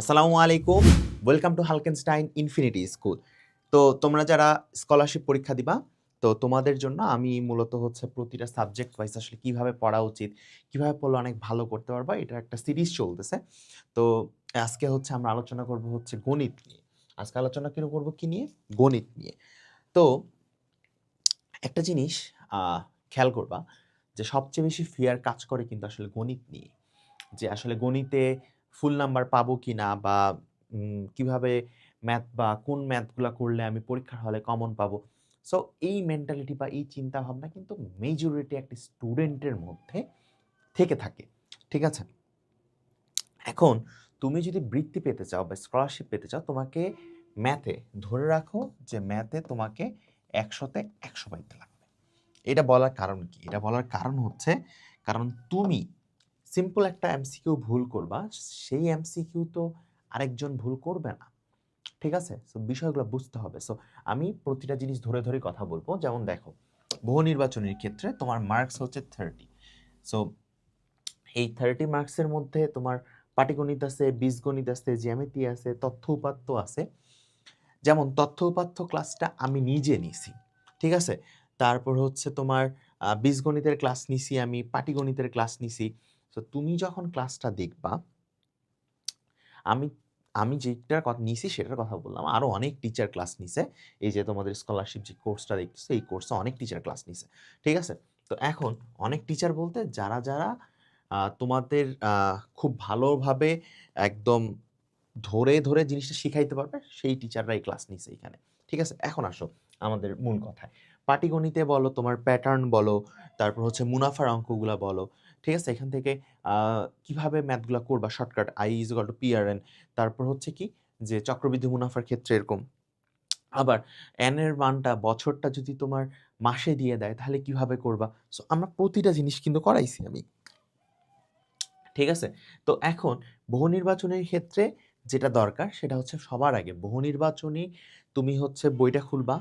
আসসালামু আলাইকুম। Welcome to Halkenstein infinity school তো তোমরা যারা স্কলারশিপ পরীক্ষা দিবা, তো তোমাদের জন্য আমি মূলত হচ্ছে প্রতিটা সাবজেক্ট ওয়াইজ আসলে কীভাবে পড়া উচিত, কীভাবে পড়লে অনেক ভালো করতে পারবা এটা একটা সিরিজ চলতেছে। তো আজকে হচ্ছে আমরা আলোচনা করব হচ্ছে গণিত নিয়ে। আজকে আলোচনা কেন করব, কি নিয়ে? গণিত নিয়ে। তো একটা জিনিস খেয়াল করবা যে সবচেয়ে বেশি ফিয়ার কাজ করে কিন্তু আসলে গণিত নিয়ে। যে আসলে গণিতে ফুল নাম্বার পাবো কি না বা কীভাবে ম্যাথ বা কোন ম্যাথগুলো করলে আমি পরীক্ষার হলে কমন পাবো? সো এই মেন্টালিটি বা এই চিন্তা ভাবনা কিন্তু মেজরিটি একটা স্টুডেন্টের মধ্যে থেকে থাকে, ঠিক আছে? এখন তুমি যদি বৃত্তি পেতে চাও বা স্কলারশিপ পেতে চাও, তোমাকে ম্যাথে ধরে রাখো যে ম্যাথে তোমাকে একশোতে একশো পাইতে লাগবে। এটা বলার কারণ কি? এটা বলার কারণ হচ্ছে, কারণ তুমি সিম্পল একটা এমসিকিউ ভুল করবা, সেই এমসিকিউ তো আরেকজন ভুল করবে না। ঠিক আছে? সো বিষয়গুলো বুঝতে হবে। সো আমি প্রতিটা জিনিস ধরে ধরে কথা বলব। যেমন দেখো, বহু নির্বাচনের ক্ষেত্রে তোমার মার্কস হচ্ছে থার্টি সো এই থার্টি মার্কসের মধ্যে তোমার পাটিগণিত আছে, বীজগণিত আছে, জ্যামিতি আছে, তথ্য উপাত্ত আছে। যেমন তথ্য উপাত্ত ক্লাসটা আমি নিজে নিছি। ঠিক আছে? তারপর হচ্ছে তোমার বীজগণিতের ক্লাস নিছি আমি, পাটিগণিতের ক্লাস নিছি। তো তুমি যখন ক্লাসটা দেখবা, আমি আমি যেটার কথা, নিছি সেটার কথা বললাম। আরও অনেক টিচার ক্লাস নিছে। এই যে তোমাদের স্কলারশিপ যে কোর্সটা দেখতেছে, এই কোর্সে অনেক টিচার ক্লাস নিছে। ঠিক আছে? তো এখন অনেক টিচার বলতে, যারা যারা তোমাদের খুব ভালোভাবে একদম ধরে ধরে জিনিসটা শিখাইতে পারবে, সেই টিচাররাই ক্লাস নিছে এখানে। ঠিক আছে? এখন আসো আমাদের মূল কথায়। পাটিগণিতে বলো, তোমার প্যাটার্ন বলো, তারপর হচ্ছে মুনাফার অঙ্কগুলা বলো ঠিক আছে? এখান থেকে কীভাবে ম্যাথগুলো করবা shortcut I is equal to PRN তারপর হচ্ছে কি? যে চক্রবৃদ্ধি মুনাফার ক্ষেত্রে এরকম। আবার এর মানটা বছরটা যদি তোমার মাসে দিয়ে দেয়, তাহলে কীভাবে করবা? সো আমরা প্রতিটা জিনিস কিন্তু করাইছি আমি। ঠিক আছে? তো এখন বহু নির্বাচনের ক্ষেত্রে যেটা দরকার, সেটা হচ্ছে সবার আগে। বহু নির্বাচনী তুমি হচ্ছে বইটা খুলবা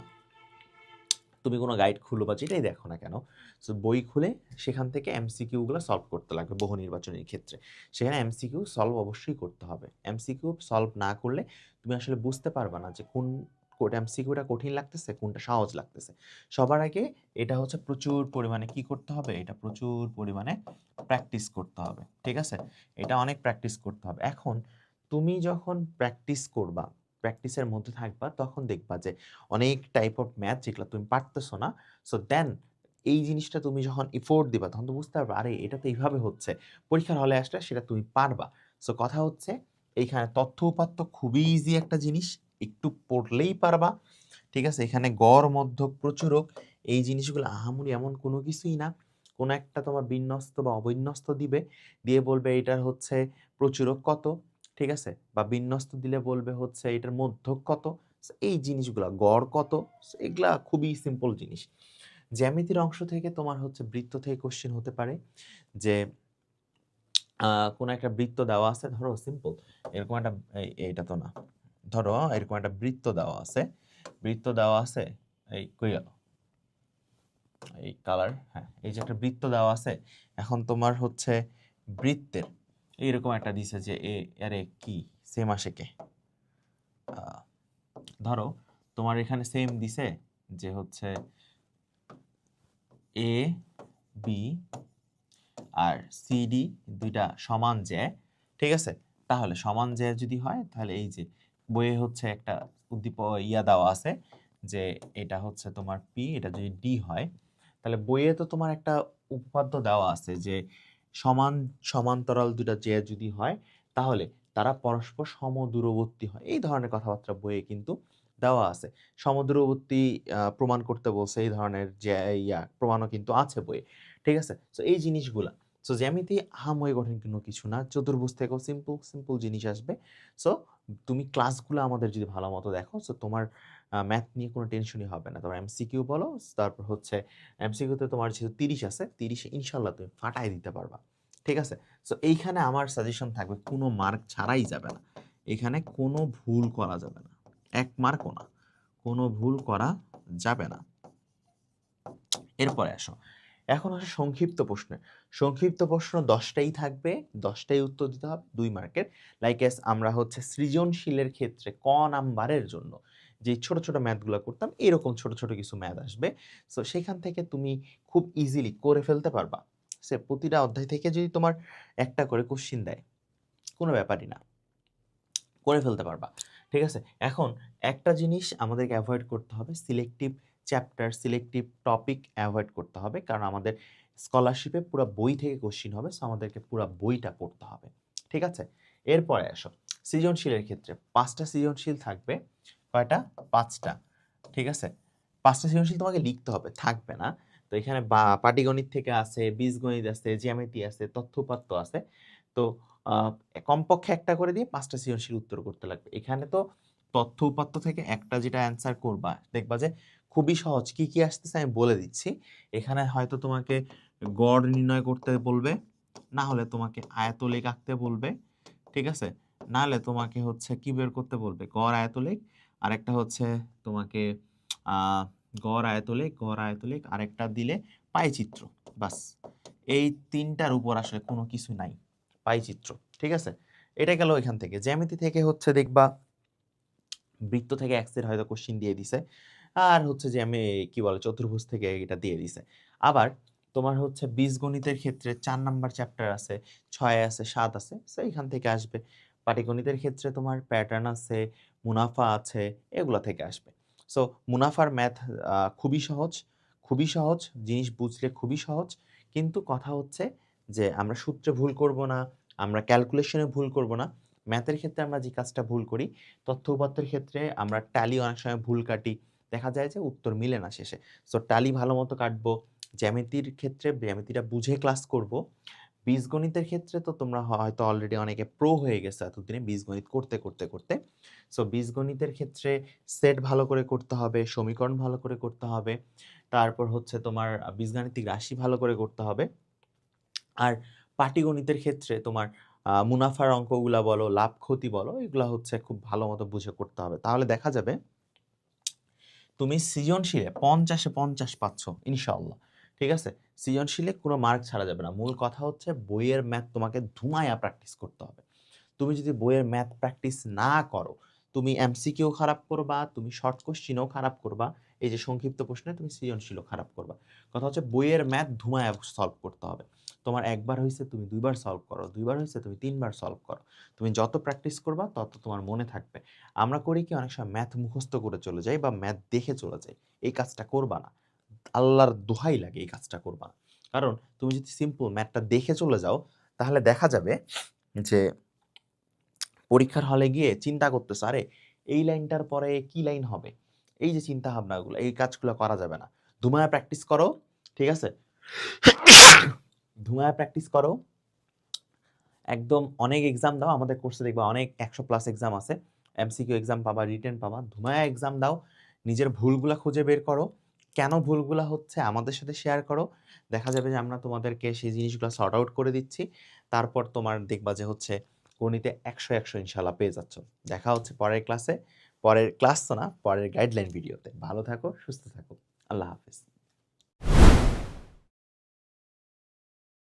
তুমি কোনো গাইড খুলো বা যেটাই দেখো না কেন সো বই খুলে সেখান থেকে এমসিকিউগুলো সলভ করতে লাগবে বহু নির্বাচনের ক্ষেত্রে। সেখানে এমসিকিউ সলভ অবশ্যই করতে হবে। এমসিকিউ সলভ না করলে তুমি আসলে বুঝতে পারবে না যে কোন এমসিকিউটা কঠিন লাগতেছে, কোনটা সহজ লাগতেছে। সবার আগে এটা হচ্ছে প্রচুর পরিমাণে কি করতে হবে? এটা প্রচুর পরিমাণে প্র্যাকটিস করতে হবে, ঠিক আছে? এটা অনেক প্র্যাকটিস করতে হবে। এখন তুমি যখন প্র্যাকটিস করবা প্র্যাকটিসের মধ্যে থাকবা, তখন দেখবা যে অনেক টাইপ অফ ম্যাথ যেগুলো তুমি পারতেছো না সো দেন এই জিনিসটা তুমি যখন ইফোর্ট দিবা, তখন তো বুঝতে পারবা, আরে এটা তো এইভাবে হচ্ছে। পরীক্ষার হলে আসলে সেটা তুমি পারবা। সো কথা হচ্ছে, এইখানে তথ্য উপাত্ত খুবই ইজি একটা জিনিস, একটু পড়লেই পারবা, ঠিক আছে? এখানে গড়, মধ্যক, প্রচুরক, এই জিনিসগুলো আহামরি এমন কোনো কিছুই না। কোনো একটা তোমার বিন্যস্ত বা অবিন্যস্ত দিবে, দিয়ে বলবে এটার হচ্ছে প্রচুরক কত ঠিক আছে? বা বিন্যস্ত দিলে বলবে হচ্ছে এটার মধ্যক কত? এই জিনিসগুলা, গড় কত? এগুলা খুবই সিম্পল জিনিস। জ্যামিতির অংশ থেকে তোমার হচ্ছে বৃত্ত থেকে কোশ্চেন হতে পারে যে কোনো একটা বৃত্ত দেওয়া আছে, ধরো সিম্পল এরকম একটা এইটা তো না। ধরো এরকম একটা বৃত্ত দেওয়া আছে, বৃত্ত দেওয়া আছে, এই কই গেল? এই কালার হ্যাঁ এই যে একটা বৃত্ত দেওয়া আছে, এখন তোমার হচ্ছে বৃত্তের এইরকম একটা দিছে যে, এ, আরে কি? সেম আসে কে? ধরো, তোমার এখানে সেম দিছে যে হচ্ছে এ বি আর সিডি দুইটা সমান যে, ঠিক আছে? তাহলে সমান যে যদি হয়, তাহলে এই যে বইয়ে হচ্ছে একটা উদ্দীপ, ইয়া দেওয়া আছে যে এটা হচ্ছে তোমার পি এটা যদি ডি হয়, তাহলে বইয়ে তো তোমার একটা উপপাদ্য দেওয়া আছে যে সমান, সমান্তরাল দুটা যে যদি হয়, তাহলে তারা পরস্পর সমদূরবর্তী হয়। এই ধরনের কথাবার্তা বইয়ে কিন্তু দেওয়া আছে। সমদূরবর্তী প্রমাণ করতে বলছে এই ধরনের যে, ইয়া, প্রমাণও কিন্তু আছে বইয়ে। ঠিক আছে? সো এই জিনিসগুলা। সো জ্যামিতি আহামরি কঠিন কোনো কিছু না। চতুর্ভুজ থেকেও সিম্পল সিম্পল জিনিস আসবে। সো তুমি ক্লাসগুলো আমাদের যদি ভালো মতো দেখো সো তোমার ম্যাথ নিয়ে কোনো টেনশনই হবে না। তোমার এমসিকিউ বলো, তারপর হচ্ছে এমসিকিউতে তোমার যেহেতু তিরিশ আছে, তিরিশে ইনশাল্লাহ তুমি ফাটাই দিতে পারবা। ঠিক আছে? সো এইখানে আমার সাজেশন থাকবে, কোনো মার্ক ছাড়াই যাবে না। এখানে কোনো ভুল করা যাবে না। এক মার্কও না। কোনো ভুল করা যাবে না। এরপরে আসো। এখন আসে সংক্ষিপ্ত প্রশ্নে। সংক্ষিপ্ত প্রশ্ন দশটাই থাকবে, দশটাই উত্তর দিতে হবে, দুই মার্কের লাইক এস আমরা হচ্ছে সৃজনশীলের ক্ষেত্রে ক নাম্বারের জন্য যে ছোট ছোট ম্যাথগুলো করতাম, এরকম ছোট ছোট কিছু ম্যাথ আসবে। সো সেখান থেকে তুমি খুব ইজিলি করে ফেলতে পারবা। সে প্রতিটা অধ্যায় থেকে যদি তোমার একটা করে কোশ্চিন দেয়, কোনো ব্যাপারই না। করে ফেলতে পারবা। ঠিক আছে? এখন একটা জিনিস আমাদেরকে অ্যাভয়েড করতে হবে selective chapter selective topic avoid করতে হবে। কারণ আমাদের স্কলারশিপে পুরো বই থেকে কোশ্চিন হবে সো আমাদেরকে পুরো বইটা পড়তে হবে। ঠিক আছে? এরপরে আসো। সৃজনশীলের ক্ষেত্রে পাঁচটা সৃজনশীল থাকবে। কয়টা? পাঁচটা। ঠিক আছে? পাঁচটা সৃজনশীল তোমাকে লিখতে হবে, থাকবে না। তো এখানে বা, পাটিগণিত থেকে আছে, বীজগণিত আছে, জ্যামিতি আছে তথ্যপাত্য আছে। তো কমপক্ষে একটা করে দিয়ে পাঁচটা সৃজনশীল উত্তর করতে লাগবে। এখানে তো তথ্য উপাত্ত থেকে একটা যেটা অ্যান্সার করবা, দেখবা যে খুবই সহজ। কি কি আসতেছে আমি বলে দিচ্ছি। এখানে হয়তো তোমাকে গড় নির্ণয় করতে বলবে, না হলে তোমাকে আয়তলেখ আঁকতে বলবে, ঠিক আছে? না হলে তোমাকে হচ্ছে কি বের করতে বলবে? গড়, আয়তলেখ। আরেকটা হচ্ছে তোমাকে গড় আয়তলেখ গড় আয়তলেখ আরেকটা দিলে পাইচিত্র, বাস। এই তিনটার উপর আসলে কোনো কিছু নাই, পাইচিত্র, ঠিক আছে? এটা গেল এখান থেকে। জ্যামিতি থেকে হচ্ছে দেখবা, বৃত্ত থেকে এক্সের হয়তো কোশ্চিন দিয়ে দিছে, আর হচ্ছে যে আমি, কি বলে, চতুর্ভুজ থেকে এটা দিয়ে দিছে। আবার তোমার হচ্ছে বীজগণিতের ক্ষেত্রে চার নাম্বার চ্যাপ্টার আছে, ছয় আছে, সাত আছে সো এখান থেকে আসবে। পাটিগণিতের ক্ষেত্রে তোমার প্যাটার্ন আছে, মুনাফা আছে, এগুলো থেকে আসবে। সো মুনাফার ম্যাথ খুবই সহজ খুবই সহজ, জিনিস বুঝলে খুবই সহজ, কিন্তু কথা হচ্ছে যে আমরা সূত্রে ভুল করব না, আমরা ক্যালকুলেশনে ভুল করব না। ম্যাথের ক্ষেত্রে আমরা যে কাজটা ভুল করি, তথ্য উপাত্তের ক্ষেত্রে আমরা ট্যালি অনেক সময় ভুল কাটি। দেখা যায় যে উত্তর মিলে না শেষে। সো ট্যালি ভালো মতো কাটবো, জ্যামিতির ক্ষেত্রে, জ্যামিতিটা বুঝে ক্লাস করব। বীজগণিতের ক্ষেত্রে তো তোমরা হয়তো অলরেডি অনেকে প্রো হয়ে গেছে এতদিনে বীজগণিত করতে করতে করতে। সো বীজগণিতের ক্ষেত্রে সেট ভালো করে করতে হবে, সমীকরণ ভালো করে করতে হবে। তারপর হচ্ছে তোমার বীজগাণিতিক রাশি ভালো করে করতে হবে। আর পাটিগণিতের ক্ষেত্রে তোমার মুনাফার অঙ্কগুলা বলো, লাভ ক্ষতি বলো, এগুলা হচ্ছে খুব ভালো মতো বুঝে করতে হবে। তাহলে দেখা যাবে, তুমি সৃজনশীলে পঞ্চাশে পঞ্চাশ পাচ্ছ ইনশাল্লাহ ঠিক আছে? সৃজনশীলে কোনো মার্ক ছাড়া যাবে না। মূল কথা হচ্ছে বইয়ের ম্যাথ তোমাকে ধুমায়া প্র্যাকটিস করতে হবে। তুমি যদি বইয়ের ম্যাথ প্র্যাকটিস না করো, তুমি এমসিকিউ খারাপ করবা, তুমি শর্ট কোশ্চিনও খারাপ করবা, এই যে সংক্ষিপ্ত প্রশ্নে তুমি সৃজনশীলও খারাপ করবা। কথা হচ্ছে বইয়ের ম্যাথ ধুমায়া সলভ করতে হবে। তোমার একবার হয়েছে তুমি দুইবার সলভ করো, দুইবার হয়েছে তুমি তিনবার সলভ করো। তুমি যত প্র্যাকটিস করবা, তত তোমার মনে থাকবে। আমরা করি কি, অনেক সময় ম্যাথ মুখস্থ করে চলে যাই বা ম্যাথ দেখে চলে যাই। এই কাজটা করবা না। আল্লাহর দোহাই লাগে এই কাজটা করবা। কারণ তুমি যদি সিম্পল ম্যাথটা দেখে চলে যাও, তাহলে দেখা যাবে যে পরীক্ষার হলে গিয়ে চিন্তা করতেছো, আরে, এই লাইনটার পরে কি লাইন হবে? এই যে চিন্তা ভাবনাগুলো, এই কাজগুলো করা যাবে না। ধুমায় প্র্যাকটিস করো, ঠিক আছে? ধুমায় প্র্যাকটিস করো। একদম অনেক এক্সাম দাও, আমাদের কোর্সে দেখবা অনেক একশো প্লাস এক্সাম আছে। এমসিকিউ এক্সাম পাবা রিটেন পাবা। ধুমায়া এক্সাম দাও, নিজের ভুলগুলা খুঁজে বের করো। কেন ভুলগুলো হচ্ছে আমাদের সাথে শেয়ার করো। দেখা যাবে যে আমরা তোমাদেরকে সেই জিনিসগুলো সর্ট আউট করে দিচ্ছি। তারপর তোমার দেখবা যে হচ্ছে গণিতে একশো একশো ইনশাল্লাহ পেয়ে যাচ্ছ। দেখা হচ্ছে পরের ক্লাসে পরের ক্লাস তো না, পরের গাইডলাইন ভিডিওতে ভালো থাকো, সুস্থ থাকো। আল্লাহ হাফিজ।